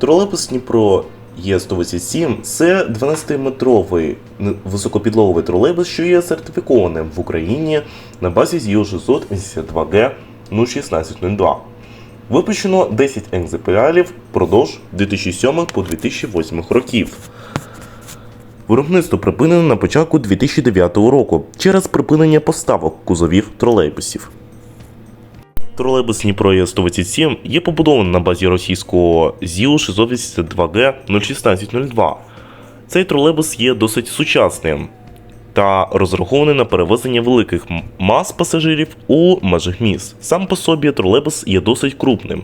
Тролейбус Дніпро Є187 це 12-метровий високопідлоговий тролейбус, що є сертифікованим в Україні на базі ЗІО 682Г 01602. Випущено 10 екземплярів впродовж 2007 по 2008 років. Виробництво припинено на початку 2009 року через припинення поставок кузовів тролейбусів. Тролейбус Дніпро Є127 є побудований на базі російського ЗІУ 682Г 01602. Цей тролейбус є досить сучасним та розрахований на перевезення великих мас пасажирів у межах міст. Сам по собі тролейбус є досить крупним.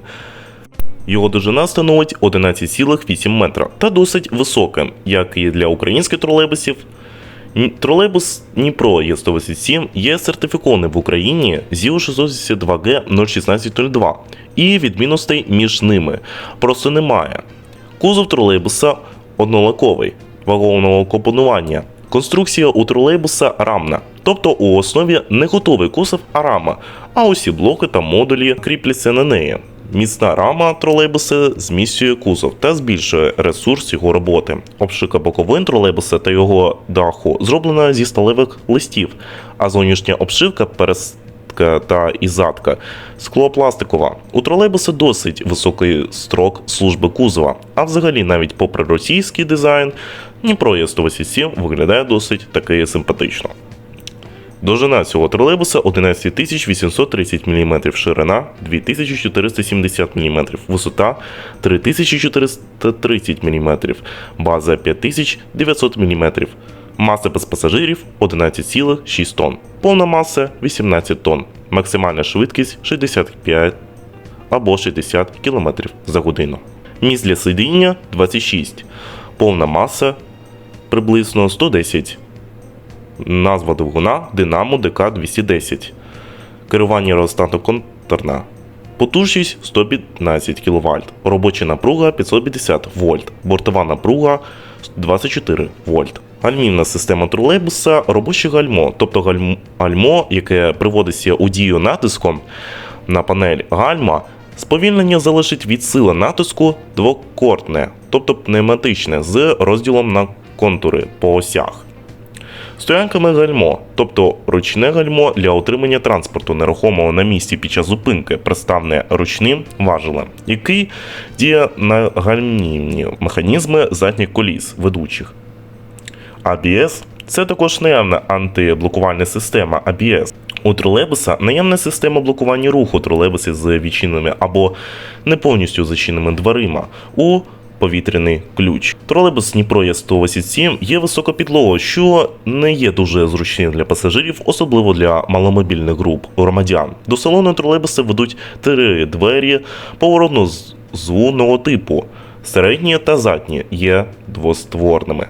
Його довжина становить 11,8 метра та досить високим, як і для українських тролейбусів. Тролейбус Дніпро Є187 є сертифікований в Україні ЗІО 682Г 01602 і відмінностей між ними просто немає. Кузов тролейбуса однолаковий, вагонного компонування. Конструкція у тролейбуса рамна, тобто у основі не готовий кузов, а рама, а усі блоки та модулі кріпляться на неї. Міцна рама тролейбуса зміщує кузов та збільшує ресурс його роботи. Обшика боковин тролейбуса та його даху зроблена зі сталевих листів, а зовнішня обшивка перестка та і задка склопластикова. У тролейбуса досить високий строк служби кузова, а взагалі навіть попри російський дизайн, Дніпро Є187 виглядає досить таки симпатично. Довжина цього тролейбуса 11 830 мм, ширина 2470 мм, висота 3430 мм, база 5900 мм, маса без пасажирів 11,6 тонн, повна маса 18 тонн, максимальна швидкість 65 або 60 км за годину. Місць для сидіння 26, повна маса приблизно 110 Назва двигуна Динамо ДК-210. Керування розстату контурна. Потужність 115 кВт. Робоча напруга 550 вольт. Бортова напруга 24 вольт. Гальмівна система тролейбуса робоче гальмо, тобто гальмо, яке приводиться у дію натиском на панель гальма, сповільнення залежить від сили натиску двокортне, тобто пневматичне, з розділом на контури по осях. Стоянками гальмо, тобто ручне гальмо для отримання транспорту нерухомого на місці під час зупинки, представне ручним важелем, який діє на гальмівні механізми задніх коліс ведучих. ABS – це також наявна антиблокувальна система ABS. У тролейбуса наявна система блокування руху тролейбусів з відчиненими або не повністю зачиненими дверима у повітряний ключ. Тролейбус Дніпро Є187 є високопідлогою, що не є дуже зручним для пасажирів, особливо для маломобільних груп громадян. До салону тролейбуса ведуть три двері поворотно звуного типу. Середні та задні є двостворними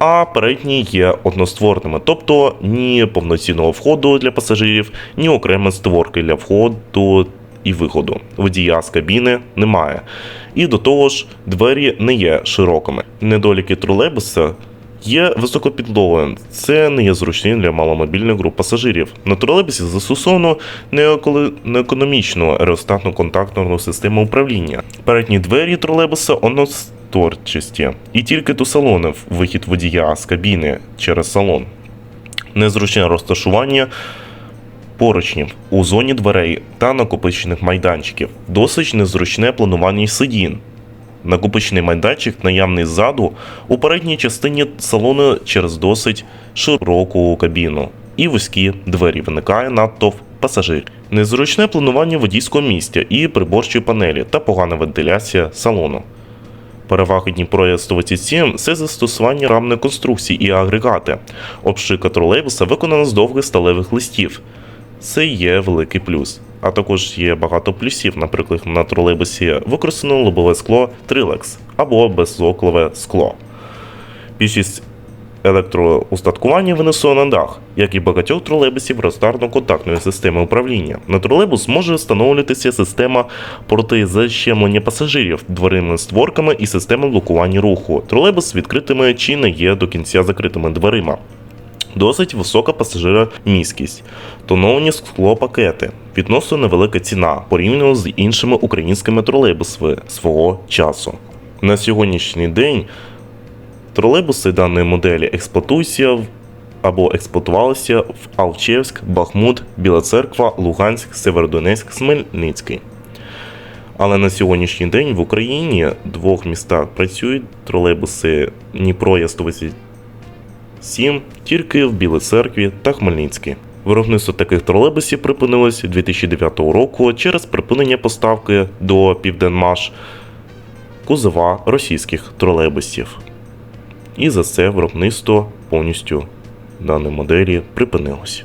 а передні є одностворними, тобто ні повноцінного входу для пасажирів, ні окремої створки для входу і виходу. Водія з кабіни немає. І до того ж, двері не є широкими. Недоліки тролейбуса є високопідловим. Це не є зручним для маломобільних груп пасажирів. На тролейбусі застосовано неекономічну аеростатну контактну систему управління. Передні двері тролейбуса одностворчасті, і тільки до салонів вихід водія з кабіни через салон. Незручне розташування поручнів у зоні дверей та накопичених майданчиків. Досить незручне планування сидін. Накопичений майданчик наявний ззаду у передній частині салону через досить широку кабіну і вузькі двері виникає надто пасажир. Незручне планування водійського місця і приборчої панелі та погана вентиляція салону. Переваги Дніпро Є127 – це застосування рамної конструкції і агрегати. Обшика тролейбуса виконана з довгих сталевих листів. Це є великий плюс. А також є багато плюсів, наприклад, на тролейбусі використано лобове скло Trilex або безоклове скло. Більшість електроустаткування винесено на дах, як і багатьох тролейбусів роздарно-контактної системи управління. На тролейбус може встановлюватися система протизащемлення пасажирів дверними створками і система блокування руху. Тролейбус з відкритими чи не є до кінця закритими дверима. Досить висока пасажироміськість, тоновані склопакети, відносно невелика ціна порівняно з іншими українськими тролейбусами свого часу. На сьогоднішній день тролейбуси даної моделі експлуатуються або експлуатувалися в Алчевськ, Бахмут, Біла Церква, Луганськ, Северодонецьк, Хмельницький. Але на сьогоднішній день в Україні в двох містах працюють тролейбуси Дніпро я 187, тільки в Білій церкві та Хмельницькій. Виробництво таких тролейбусів припинилось 2009 року через припинення поставки до Південмаш кузова російських тролейбусів. І за це виробництво повністю даної моделі припинилось.